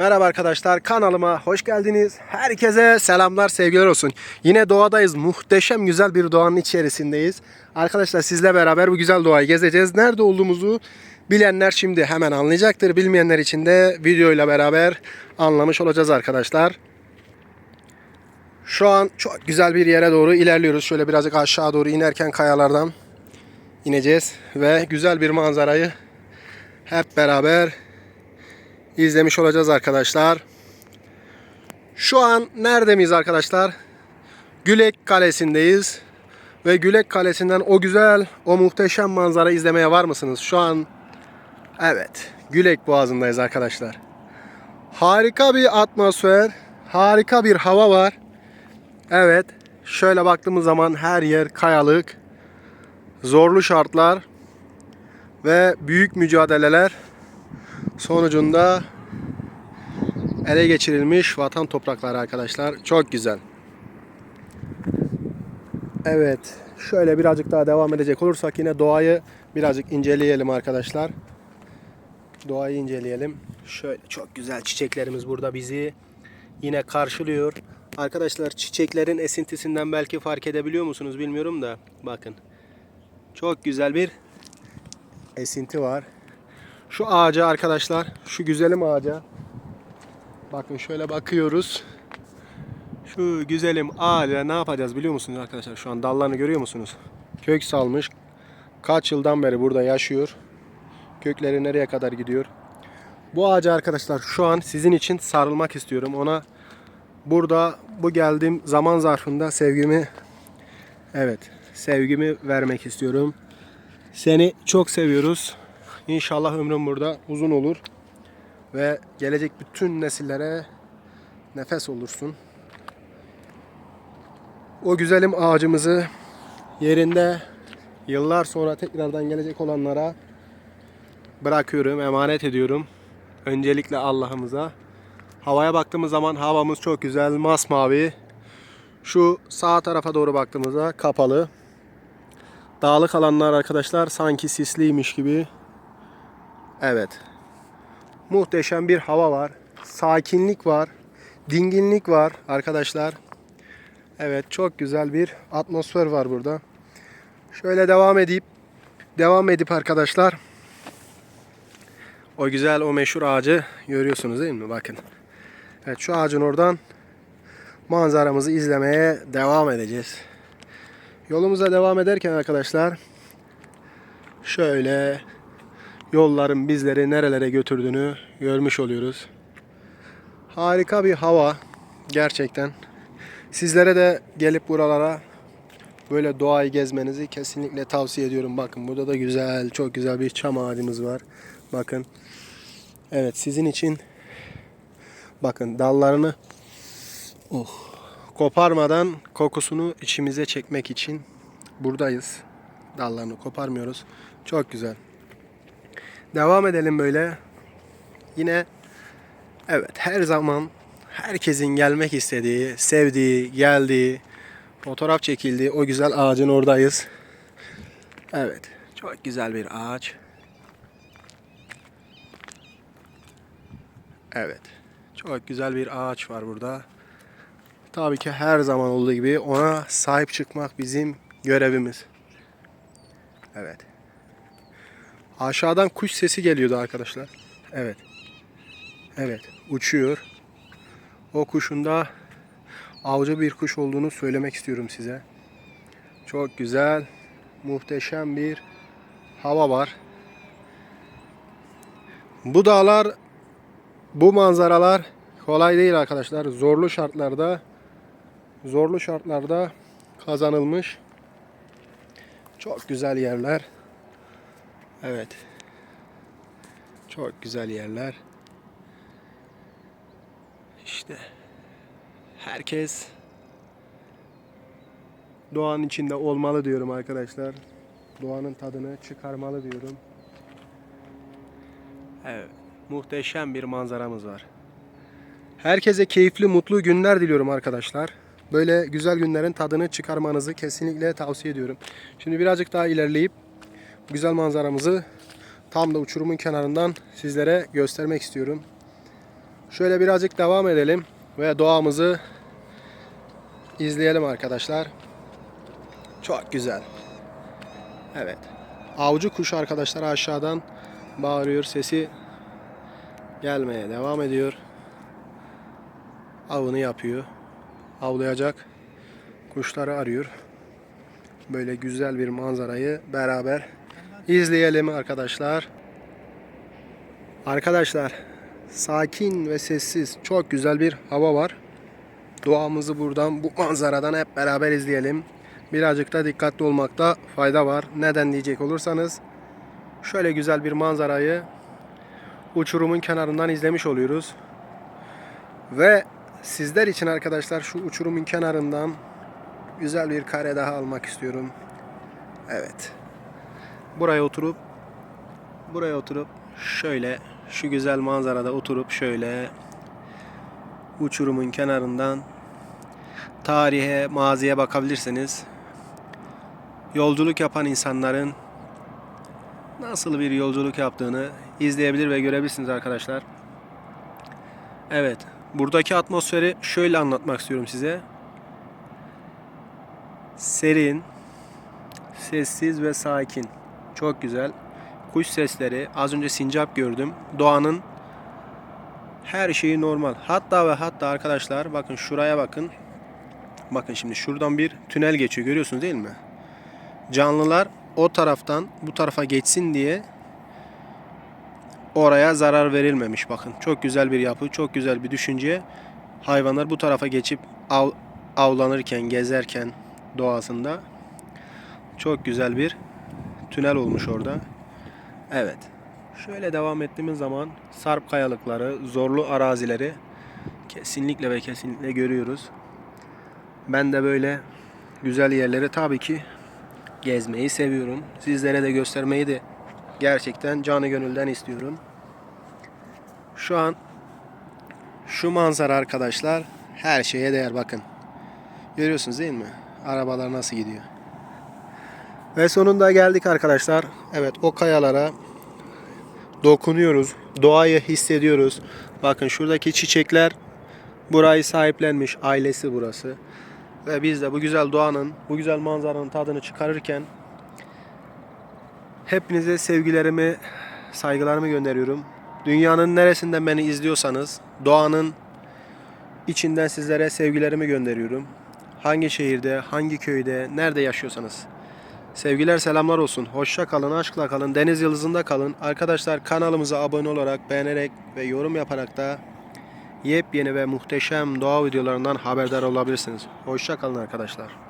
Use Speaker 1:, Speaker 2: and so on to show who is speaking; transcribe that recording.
Speaker 1: Merhaba arkadaşlar kanalıma hoş geldiniz. Herkese selamlar sevgiler olsun. Yine doğadayız. Muhteşem güzel bir doğanın içerisindeyiz. Arkadaşlar sizle beraber bu güzel doğayı gezeceğiz. Nerede olduğumuzu bilenler şimdi hemen anlayacaktır. Bilmeyenler için de videoyla beraber anlamış olacağız arkadaşlar. Şu an çok güzel bir yere doğru ilerliyoruz. Şöyle birazcık aşağı doğru inerken kayalardan ineceğiz ve güzel bir manzarayı hep beraber izlemiş olacağız arkadaşlar. Şu an nerede miyiz arkadaşlar? Gülek Kalesi'ndeyiz. Ve Gülek Kalesi'nden o güzel, o muhteşem manzara izlemeye var mısınız? Şu an evet, Gülek Boğazı'ndayız arkadaşlar. Harika bir atmosfer, harika bir hava var. Evet, şöyle baktığımız zaman her yer kayalık, zorlu şartlar ve büyük mücadeleler sonucunda ele geçirilmiş vatan toprakları arkadaşlar. Çok güzel. Evet. Şöyle birazcık daha devam edecek olursak yine doğayı birazcık inceleyelim arkadaşlar. Doğayı inceleyelim. Şöyle çok güzel çiçeklerimiz burada bizi yine karşılıyor. Arkadaşlar çiçeklerin esintisinden belki fark edebiliyor musunuz bilmiyorum da bakın. Çok güzel bir esinti var. Şu ağaca arkadaşlar, şu güzelim ağaca. Bakın şöyle bakıyoruz. Şu güzelim ağaca ne yapacağız biliyor musunuz arkadaşlar? Şu an dallarını görüyor musunuz? Kök salmış. Kaç yıldan beri burada yaşıyor. Kökleri nereye kadar gidiyor? Bu ağaca arkadaşlar şu an sizin için sarılmak istiyorum. Ona burada bu geldiğim zaman zarfında sevgimi evet sevgimi vermek istiyorum. Seni çok seviyoruz. İnşallah ömrüm burada uzun olur ve gelecek bütün nesillere nefes olursun. O güzelim ağacımızı yerinde yıllar sonra tekrardan gelecek olanlara bırakıyorum, emanet ediyorum. Öncelikle Allah'ımıza. Havaya baktığımız zaman havamız çok güzel, masmavi. Şu sağ tarafa doğru baktığımızda kapalı. Dağlık alanlar arkadaşlar sanki sisliymiş gibi. Evet. Muhteşem bir hava var. Sakinlik var. Dinginlik var arkadaşlar. Evet çok güzel bir atmosfer var burada. Şöyle devam edip devam edip arkadaşlar o güzel o meşhur ağacı görüyorsunuz değil mi? Bakın. Evet şu ağacın oradan manzaramızı izlemeye devam edeceğiz. Yolumuza devam ederken arkadaşlar şöyle yolların bizleri nerelere götürdüğünü görmüş oluyoruz. Harika bir hava gerçekten. Sizlere de gelip buralara böyle doğayı gezmenizi kesinlikle tavsiye ediyorum. Bakın burada da güzel, çok güzel bir çam ağacımız var. Bakın. Evet sizin için bakın dallarını oh, koparmadan kokusunu içimize çekmek için buradayız. Dallarını koparmıyoruz. Çok güzel. Devam edelim böyle. Yine evet her zaman herkesin gelmek istediği, sevdiği, geldiği, fotoğraf çekildiği o güzel ağacın oradayız. Evet. Çok güzel bir ağaç. Evet. Çok güzel bir ağaç var burada. Tabii ki her zaman olduğu gibi ona sahip çıkmak bizim görevimiz. Evet. Aşağıdan kuş sesi geliyordu arkadaşlar. Evet. Evet. Uçuyor. O kuşun da avcı bir kuş olduğunu söylemek istiyorum size. Çok güzel, muhteşem bir hava var. Bu dağlar, bu manzaralar kolay değil arkadaşlar. Zorlu şartlarda zorlu şartlarda kazanılmış çok güzel yerler. Evet. Çok güzel yerler. İşte herkes doğanın içinde olmalı diyorum arkadaşlar. Doğanın tadını çıkarmalı diyorum. Evet. Muhteşem bir manzaramız var. Herkese keyifli, mutlu günler diliyorum arkadaşlar. Böyle güzel günlerin tadını çıkarmanızı kesinlikle tavsiye ediyorum. Şimdi birazcık daha ilerleyip güzel manzaramızı tam da uçurumun kenarından sizlere göstermek istiyorum. Şöyle birazcık devam edelim ve doğamızı izleyelim arkadaşlar. Çok güzel. Evet. Avcı kuş arkadaşlar aşağıdan bağırıyor. Sesi gelmeye devam ediyor. Avını yapıyor. Avlayacak kuşları arıyor. Böyle güzel bir manzarayı beraber izleyelim arkadaşlar. Arkadaşlar sakin ve sessiz çok güzel bir hava var. Doğamızı buradan bu manzaradan hep beraber izleyelim. Birazcık da dikkatli olmakta fayda var. Neden diyecek olursanız şöyle güzel bir manzarayı uçurumun kenarından izlemiş oluyoruz. Ve sizler için arkadaşlar şu uçurumun kenarından güzel bir kare daha almak istiyorum. Evet. Buraya oturup buraya oturup şöyle şu güzel manzarada oturup şöyle uçurumun kenarından tarihe, maziye bakabilirsiniz. Yolculuk yapan insanların nasıl bir yolculuk yaptığını izleyebilir ve görebilirsiniz arkadaşlar. Evet, buradaki atmosferi şöyle anlatmak istiyorum size. Serin, sessiz ve sakin. Çok güzel. Kuş sesleri, az önce sincap gördüm. Doğanın her şeyi normal. Hatta ve hatta arkadaşlar bakın şuraya bakın. Bakın şimdi şuradan bir tünel geçiyor görüyorsunuz değil mi? Canlılar o taraftan bu tarafa geçsin diye oraya zarar verilmemiş bakın. Çok güzel bir yapı, çok güzel bir düşünce. Hayvanlar bu tarafa geçip av, avlanırken, gezerken doğasında çok güzel bir tünel olmuş orada. Evet. Şöyle devam ettiğimiz zaman sarp kayalıkları, zorlu arazileri kesinlikle ve kesinlikle görüyoruz. Ben de böyle güzel yerleri tabii ki gezmeyi seviyorum. Sizlere de göstermeyi de gerçekten canı gönülden istiyorum. Şu an şu manzara arkadaşlar her şeye değer bakın. Görüyorsunuz değil mi? Arabalar nasıl gidiyor. Ve sonunda geldik arkadaşlar. Evet o kayalara dokunuyoruz. Doğayı hissediyoruz. Bakın şuradaki çiçekler burayı sahiplenmiş. Ailesi burası. Ve biz de bu güzel doğanın, bu güzel manzaranın tadını çıkarırken hepinize sevgilerimi, saygılarımı gönderiyorum. Dünyanın neresinden beni izliyorsanız doğanın içinden sizlere sevgilerimi gönderiyorum. Hangi şehirde, hangi köyde, nerede yaşıyorsanız. Sevgiler selamlar olsun. Hoşça kalın, aşkla kalın, deniz yıldızında kalın. Arkadaşlar kanalımıza abone olarak, beğenerek ve yorum yaparak da yepyeni ve muhteşem doğa videolarından haberdar olabilirsiniz. Hoşça kalın arkadaşlar.